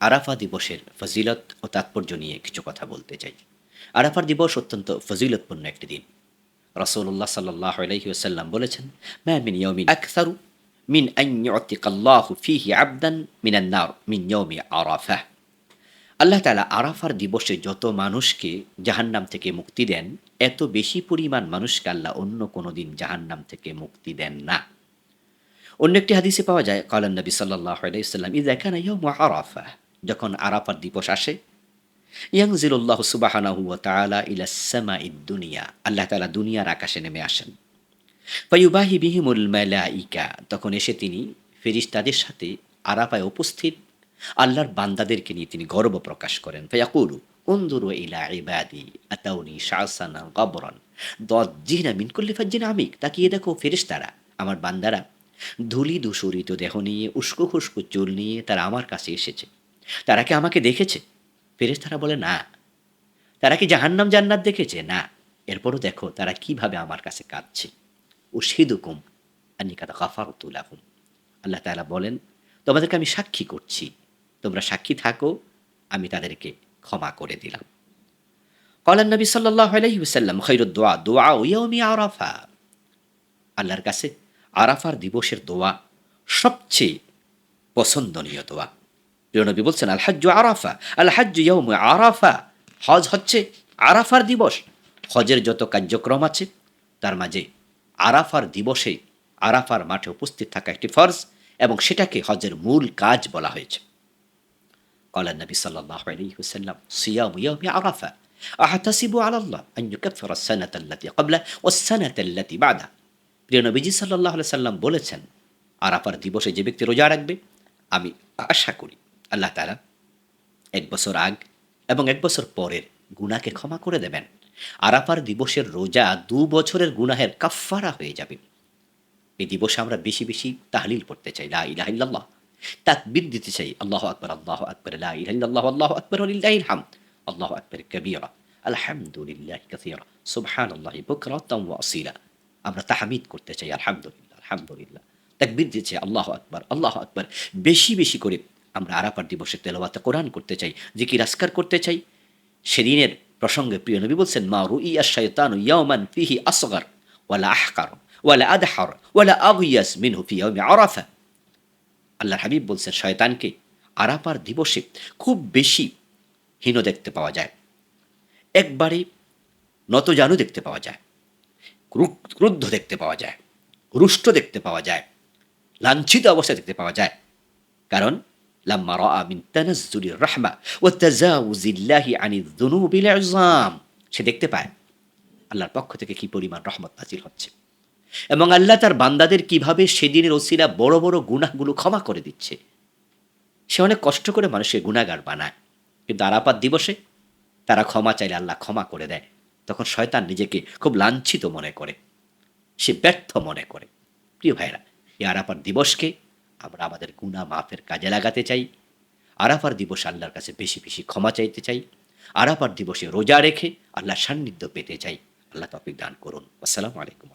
আরাফা দিবসের ফজিলত ও তাৎপর্য নিয়ে কিছু কথা বলতে চাই। আরাফার দিবস অত্যন্ত ফজিলতপূর্ণ একটি দিন। রসৌল্লাহ সাল্লাহ আলহিউসাল্লাম বলেছেন আরাফা আল্লাহ তাআলা আরাফার দিবসে যত মানুষকে জাহান্নাম থেকে মুক্তি দেন, এত বেশি পরিমাণ মানুষকে আল্লাহ অন্য কোনো দিন জাহান্নাম থেকে মুক্তি দেন না। অন্য একটি হাদিসে পাওয়া যায়, কালান নবী সাল্লাহ আলাইসাল্লাম ই দেখেন আরাফা যখন আরাফার দিবস আসে ইয়াংজিল্লাহ সুবাহানাহু তাআলা ইলা সামা দুনিয়া, আল্লাহ তালা দুনিয়ার আকাশে নেমে আসেন। ফায়ুবাহি বিহিমুল মালাইকা, তখন এসে তিনি ফেরিস্তাদের সাথে আরাফায় উপস্থিত, আল্লাহর বান্দাদেরকে নিয়ে তিনি গর্ব প্রকাশ করেন। ফায়াকুলু উন্দুরু ইলা ইবাদি, আতাউনি শাহসানা গবরন, দজ্জিনা মিন কুল্লি ফাজ্জিন আমিক, তাকিয়ে দেখো ফেরিস্তারা, আমার বান্দারা ধুলি দূষরিত দেহ নিয়ে উস্কো খুস্কো চুল নিয়ে তারা আমার কাছে এসেছে। তারা কি আমাকে দেখেছে? ফেরেশতারা বলে, না। তারা কি জাহান্নাম জান্নাত দেখেছে? না। এরপরও দেখো, তারা কীভাবে আমার কাছে কাঁদছে। ও সিদুকুম আনিকাতা গাফারতুলাহুম আল্লাহ তাআলা বলেন, তোমাদেরকে আমি সাক্ষী করছি। তোমরা সাক্ষী থাকো, আমি তাদেরকে ক্ষমা করে দিলাম। কলান নবী সাল্লাহ আলাইসাল্লাম খৈরুদ দোয়া দোয়া ওয়াউমি আরাফা। আল্লাহর কাছে আরাফার দিবসের দোয়া সবচেয়ে পছন্দনীয় দোয়া। প্রিয় নবী বলছেন আল হাজ্জু আরাফা আল হাজ্জু ইয়ৌম আরাফা হজ হচ্ছে আরাফার দিবস হজের যত কার্যক্রম আছে তার মাঝে আরাফার দিবসে আরাফার মাঠে উপস্থিত থাকা একটি ফরজ এবং সেটাকে হজের মূল কাজ বলা হয়েছে قال النبي صلى الله عليه وسلم صيام يوم عرفة أحتسب على الله أن يكفر السنة التي قبله والسنة التي بعدها প্রিয় নবীজি সাল্লাহ সাল্লাম বলেছেন আরাফার দিবসে যে ব্যক্তি রোজা রাখবে আমি আশা করি আল্লাহ তালা এক বছর আগ এবং এক বছর পরের গুনাকে ক্ষমা করে দেবেন। আরাফার দিবসের রোজা দু বছরের গুনাহের কাফারা হয়ে যাবে। এই দিবসে আমরা বেশি বেশি তাহলিল পড়তে চাই। লা ইলাহা ইল্লাল্লাহ। তাকবীর দিতে চাই। আল্লাহ আকবার আল্লাহ আকবার, লা ইলাহা ইল্লাল্লাহ, আল্লাহু আকবার ওয়ালিল্লাহিল হামদ আল্লাহু আকবার, কবীরা। আলহামদুলিল্লাহ কাসীরা। সুবহানাল্লাহি বুকরাতাম ওয়া আমরা তাহমিদ করতে চাই। আলহামদুলিল্লাহ আলহামদুলিল্লাহ। তাকবীর দিতে চাই। আল্লাহ আকবার আল্লাহ আকবার। বেশি বেশি করে আমরা আরাফার দিবসে তেলাওয়াতে কোরআন করতে চাই, জিকির আসকার করতে চাই। সেদিনের প্রসঙ্গে প্রিয় নবী বলছেন, মা রুই আশায়তান ইয়ামান ফিহি আসগর, ওয়ালা আহকার, ওয়ালা আদহার, ওয়ালা আগিয়াস মিনহু ফি ইয়াউমি আরাফা। আল্লাহর হাবিব বলছেন, শয়তানকে আরাফার দিবসে খুব বেশি হীন দেখতে পাওয়া যায়। একবারে নতজানু দেখতে পাওয়া যায়। ক্রুদ্ধ দেখতে পাওয়া যায়। রুষ্ট দেখতে পাওয়া যায়। লাঞ্ছিত অবস্থা দেখতে পাওয়া যায়। কারণ মিন তানাজ্জুলির রাহমা ওয়া তাজাউজিল্লাহি আনি যুনুবিল ইযাম সে দেখতে পায়, আল্লাহর পক্ষ থেকে কি পরিমাণ রহমত নাজিল হচ্ছে। এবং আল্লাহ তার বান্দাদের কীভাবে সেদিনের ওসিলা বড় বড় গুনাহগুলো ক্ষমা করে দিচ্ছে। সে অনেক কষ্ট করে মানুষের গুণাগার বানায়। কিন্তু আরাপাত দিবসে তারা ক্ষমা চাইলে আল্লাহ ক্ষমা করে দেয়। তখন শয়তান নিজেকে খুব লাঞ্ছিত মনে করে। সে ব্যর্থ মনে করে। প্রিয় ভাইরা, এই আরাফার দিবসকে আমরা আমাদের গুণা মাফের কাজে লাগাতে চাই। আরাফার দিবস আল্লাহর কাছে বেশি বেশি ক্ষমা চাইতে চাই। আরাফার দিবসে রোজা রেখে আল্লাহ সান্নিধ্য পেতে চাই। আল্লাহ তফিক দান করুন। আসসালামু আলাইকুম